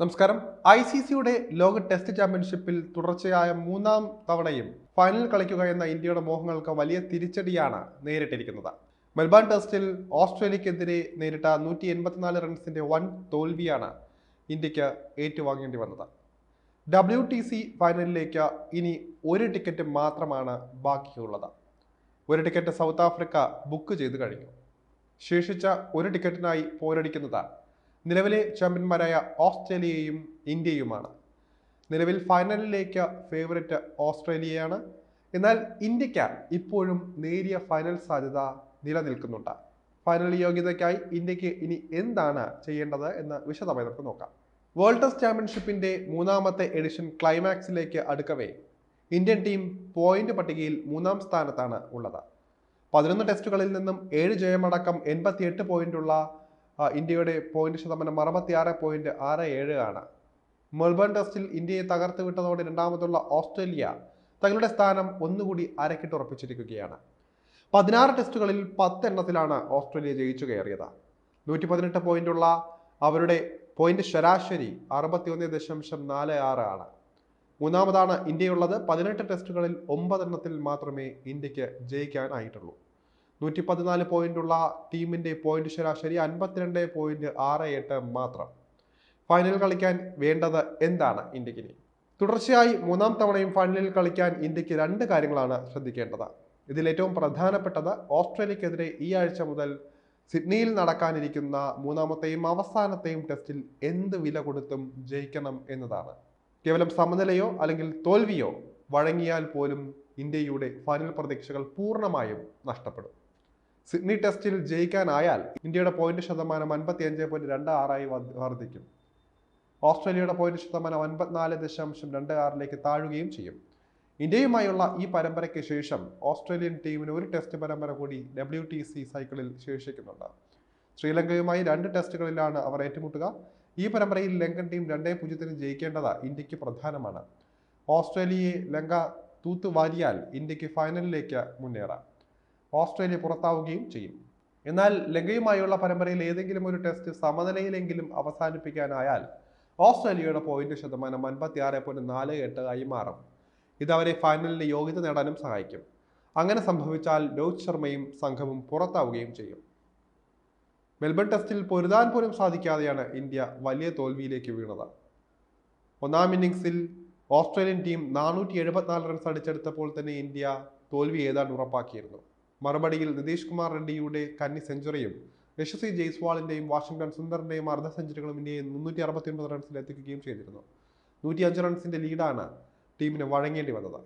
നമസ്കാരം. I C സിയുടെ ലോക ടെസ്റ്റ് ചാമ്പ്യൻഷിപ്പിൽ തുടർച്ചയായ മൂന്നാം തവണയും ഫൈനൽ കളിക്കുക എന്ന ഇന്ത്യയുടെ മോഹങ്ങൾക്ക് വലിയ തിരിച്ചടിയാണ് നേരിട്ടിരിക്കുന്നത്. മെൽബൺ ടെസ്റ്റിൽ ഓസ്ട്രേലിയക്കെതിരെ നേരിട്ട നൂറ്റി എൺപത്തിനാല് റൺസിന്റെ വൻ തോൽവിയാണ് ഇന്ത്യയ്ക്ക് ഏറ്റുവാങ്ങേണ്ടി വന്നത്. ഡബ്ല്യു ടി സി ഫൈനലിലേക്ക് ഇനി ഒരു ടിക്കറ്റ് മാത്രമാണ് ബാക്കിയുള്ളത്. ഒരു ടിക്കറ്റ് സൗത്ത് ആഫ്രിക്ക ബുക്ക് ചെയ്തു കഴിഞ്ഞു. ശേഷിച്ച ഒരു ടിക്കറ്റിനായി പോരടിക്കുന്നത് നിലവിലെ ചാമ്പ്യന്മാരായ ഓസ്ട്രേലിയയും ഇന്ത്യയുമാണ്. നിലവിൽ ഫൈനലിലേക്ക് ഫേവററ്റ് ഓസ്ട്രേലിയയാണ്. എന്നാൽ ഇന്ത്യയ്ക്ക് ഇപ്പോഴും നേരിയ ഫൈനൽ സാധ്യത നിലനിൽക്കുന്നുണ്ട്. ഫൈനൽ യോഗ്യതയ്ക്കായി ഇന്ത്യയ്ക്ക് ഇനി എന്താണ് ചെയ്യേണ്ടത് എന്ന് വിശദമായി നമുക്ക് നോക്കാം. വേൾഡ് ടെസ്റ്റ് ചാമ്പ്യൻഷിപ്പിന്റെ മൂന്നാമത്തെ എഡിഷൻ ക്ലൈമാക്സിലേക്ക് അടുക്കവേ. ഇന്ത്യൻ ടീം പോയിന്റ് പട്ടികയിൽ മൂന്നാം സ്ഥാനത്താണ് ഉള്ളത്. പതിനൊന്ന് ടെസ്റ്റുകളിൽ നിന്നും ഏഴ് ജയമടക്കം എൺപത്തിയെട്ട് പോയിന്റുള്ള ഇന്ത്യയുടെ പോയിന്റ് ശതമാനം അറുപത്തി ആറ് പോയിന്റ് ആറ് ഏഴ് ആണ്. മെൽബൺ ടെസ്റ്റിൽ ഇന്ത്യയെ തകർത്ത് വിട്ടതോടെ രണ്ടാമതുള്ള ഓസ്ട്രേലിയ തങ്ങളുടെ സ്ഥാനം ഒന്നുകൂടി അരക്കിട്ടുറപ്പിച്ചിരിക്കുകയാണ് പതിനാറ് ടെസ്റ്റുകളിൽ പത്തെണ്ണത്തിലാണ് ഓസ്ട്രേലിയ ജയിച്ചു കയറിയത്. നൂറ്റി പതിനെട്ട് പോയിന്റുള്ള അവരുടെ പോയിന്റ് ശരാശരി അറുപത്തിയൊന്ന് ദശാംശം നാല് ആറ് ആണ്. മൂന്നാമതാണ് ഇന്ത്യയുള്ളത്. പതിനെട്ട് ടെസ്റ്റുകളിൽ ഒമ്പതെണ്ണത്തിൽ മാത്രമേ ഇന്ത്യയ്ക്ക് ജയിക്കാനായിട്ടുള്ളൂ. നൂറ്റി പതിനാല് പോയിന്റുള്ള ടീമിന്റെ പോയിന്റ് ശരാശരി അൻപത്തിരണ്ട് പോയിന്റ് ആറ് എട്ട് മാത്രം. ഫൈനൽ കളിക്കാൻ വേണ്ടത് എന്താണ് ഇന്ത്യയ്ക്ക് ഇനി? തുടർച്ചയായി മൂന്നാം തവണയും ഫൈനലിൽ കളിക്കാൻ ഇന്ത്യയ്ക്ക് രണ്ട് കാര്യങ്ങളാണ് ശ്രദ്ധിക്കേണ്ടത്. ഇതിൽ ഏറ്റവും പ്രധാനപ്പെട്ടത് ഓസ്ട്രേലിയക്കെതിരെ ഈ ആഴ്ച മുതൽ സിഡ്നിയിൽ നടക്കാനിരിക്കുന്ന മൂന്നാമത്തെയും അവസാനത്തെയും ടെസ്റ്റിൽ എന്ത് വില കൊടുത്തും ജയിക്കണം എന്നതാണ്. കേവലം സമനിലയോ അല്ലെങ്കിൽ തോൽവിയോ വഴങ്ങിയാൽ പോലും ഇന്ത്യയുടെ ഫൈനൽ പ്രതീക്ഷകൾ പൂർണമായും നഷ്ടപ്പെടും. സിഡ്നി ടെസ്റ്റിൽ ജയിക്കാനായാൽ ഇന്ത്യയുടെ പോയിന്റ് ശതമാനം അൻപത്തി അഞ്ച് പോയിന്റ് രണ്ട് ആറായി വർദ്ധിക്കും. ഓസ്ട്രേലിയയുടെ പോയിന്റ് ശതമാനം അൻപത്തിനാല് ദശാംശം രണ്ട് ആറിലേക്ക് താഴുകയും ചെയ്യും. ഇന്ത്യയുമായുള്ള ഈ പരമ്പരയ്ക്ക് ശേഷം ഓസ്ട്രേലിയൻ ടീമിന് ഒരു ടെസ്റ്റ് പരമ്പര കൂടി ഡബ്ല്യു ടി സി സൈക്കിളിൽ ശേഷിക്കുന്നുണ്ട്. ശ്രീലങ്കയുമായി രണ്ട് ടെസ്റ്റുകളിലാണ് അവർ ഏറ്റുമുട്ടുക. ഈ പരമ്പരയിൽ ലങ്കൻ ടീം രണ്ടേ പൂജ്യത്തിന് ജയിക്കേണ്ടത് ഇന്ത്യയ്ക്ക് പ്രധാനമാണ്. ഓസ്ട്രേലിയയെ ലങ്ക തൂത്തുവാരിയാൽ ഇന്ത്യയ്ക്ക് ഫൈനലിലേക്ക് മുന്നേറാം. ഓസ്ട്രേലിയ പുറത്താവുകയും ചെയ്യും. എന്നാൽ ലങ്കയുമായുള്ള പരമ്പരയിൽ ഏതെങ്കിലും ഒരു ടെസ്റ്റ് സമനിലയിലെങ്കിലും അവസാനിപ്പിക്കാനായാൽ ഓസ്ട്രേലിയയുടെ പോയിന്റ് ശതമാനം അൻപത്തി ആറ് പോയിന്റ് നാല് എട്ട് ആയി മാറും. ഇത് അവരെ ഫൈനലിന് യോഗ്യത നേടാനും സഹായിക്കും. അങ്ങനെ സംഭവിച്ചാൽ രോഹിത് ശർമ്മയും സംഘവും പുറത്താവുകയും ചെയ്യും. മെൽബൺ ടെസ്റ്റിൽ പൊരുതാൻ പോലും സാധിക്കാതെയാണ് ഇന്ത്യ വലിയ തോൽവിയിലേക്ക് വീണത്. ഒന്നാം ഇന്നിംഗ്സിൽ ഓസ്ട്രേലിയൻ ടീം നാനൂറ്റി എഴുപത്തിനാല് റൺസ് അടിച്ചെടുത്തപ്പോൾ തന്നെ ഇന്ത്യ തോൽവി ഏതാണ്ട് ഉറപ്പാക്കിയിരുന്നു. മറുപടിയിൽ നിതീഷ് കുമാർ റെഡ്ഡിയുടെ കന്നി സെഞ്ചുറിയും യശസ്വി ജയ്സ്വാളിന്റെയും വാഷിംഗ്ടൺ സുന്ദറിന്റെയും അർദ്ധ സെഞ്ചുറികളും ഇന്ത്യയെ മുന്നൂറ്റി അറുപത്തി ഒൻപത് റൺസിൽ എത്തിക്കുകയും ചെയ്തിരുന്നു. നൂറ്റി അഞ്ച് റൺസിന്റെ ലീഡാണ് ടീമിന് വഴങ്ങേണ്ടി വന്നത്.